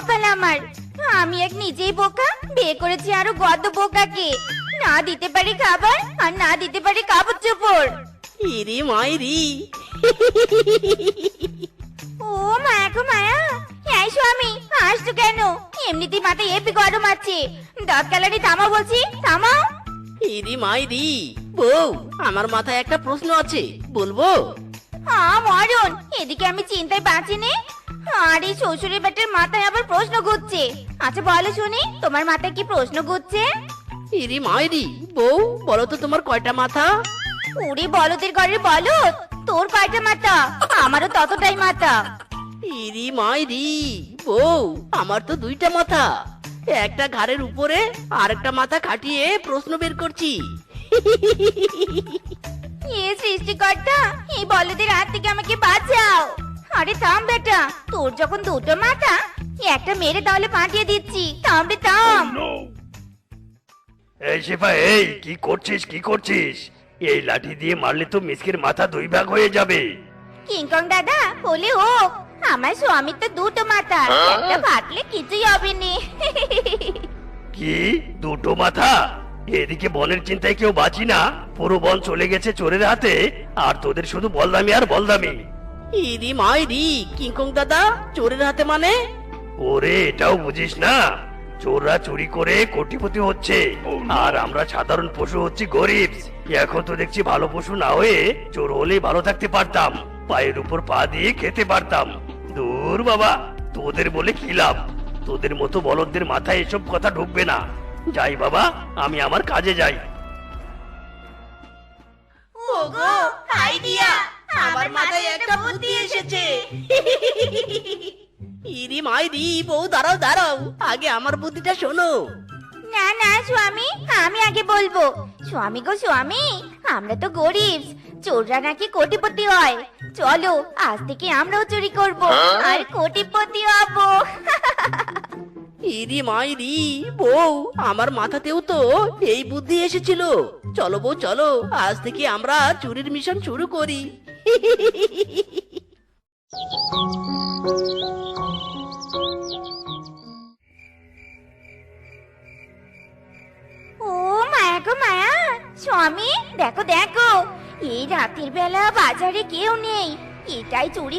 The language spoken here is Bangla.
কপাল আমার। আমি এক নিজেই বোকা বিয়ে করেছি আরও গদ বোকাকে। না দিতে পারি খাবার আর না দিতে পারি কাপড় চোপড়। ইরি মাইরি। ও গো মায়া স্বামী হাসছো কেন? এমনিতেই মাথায় এপি গরম আছে। দশ থামাও বলছি থামাও। ইরি মাইরি বউ আমার মাথায় একটা প্রশ্ন আছে বলব? হ্যাঁ মরণ এদিকে আমি চিন্তায় বাঁচি নে। আর এই শ্বশুরের বেটের মাথায় আবার প্রশ্ন ঘুরছে। আচ্ছা বলো শুনি তোমার মাথায় কি প্রশ্ন ঘুরছে? ইরি মাইরি বউ বলো তো তোমার কয়টা মাথা? উড়ি বলদের ঘরের বলদ তোর কয়টা মাথা? আমারও ততটাই মাথা। ইরি মাইরি বউ আমার তো দুইটা মাথা। একটা ঘাড়ের উপরে আর একটা মাথা খাটিয়ে প্রশ্ন বের করছি। এ সৃষ্টিকর্তা এই বলদের হাত থেকে আমাকে বাঁচাও। আরে থাম বেটা তোর যখন দুটো মাথা একটা মেরে তাহলে পাঠিয়ে দিচ্ছি। থাম রে থাম। এই শেফা এই কি করছিস কি করছিস? এই লাঠি দিয়ে মারলে তো মিসকের মাথা দুই ভাগ হয়ে যাবে। কিংকং দাদা বলে হোক আমার স্বামীর তো দুটো মাথা একটা ফাটলে কিছুই হবে নি। কি? দুটো মাথা? এদিকে বনের চিন্তায় কেউ বাঁচি না। পুরো বন চলে গেছে চোরের হাতে আর তোদের শুধু বলদামি আর বলদামি। ইরি মাইরি কিংকং দাদা চোরের হাতে মানে? ওরে এটাও বুঝিস না। চোররা চুরি করে কোটিপতি হচ্ছে আর আমরা সাধারণ পশু হচ্ছি গরিব। এখন তো দেখছি ভালো পশু না হয়ে চোর হলেই ভালো থাকতে পারতাম পায়ের উপর পা দিয়ে খেতে পারতাম। দূর বাবা তোদের বলে কি লাভ? তোদের মতো বলদদের মাথায় এসব কথা ঢুকবে না। যাই বাবা আমি আমার কাজে যাই। ওগো আইডিয়া! আমার মাথায় একটা বুদ্ধি এসেছে। ইরি মাইরি বউ দাঁড়াও দাঁড়াও। আগে আমার বুদ্ধিটা শোনো। না না স্বামী আমি আগে বলব। স্বামী গো স্বামী আমরা তো গরিব। চোররা নাকি কোটিপতি হয়। চলো আজ থেকে আমরাও চুরি করব। আর কোটিপতি হব। ইরি মাইরি বউ আমার মাথাতেও তো এই বুদ্ধি এসেছিল। চলো বউ চলো আজ থেকে আমরা চুরির মিশন শুরু করি। ও মায়া গো মায়া, স্বামী, দেখো দেখো, এই রাতের বেলা বাজারে কেউ নেই, এটাই চুরি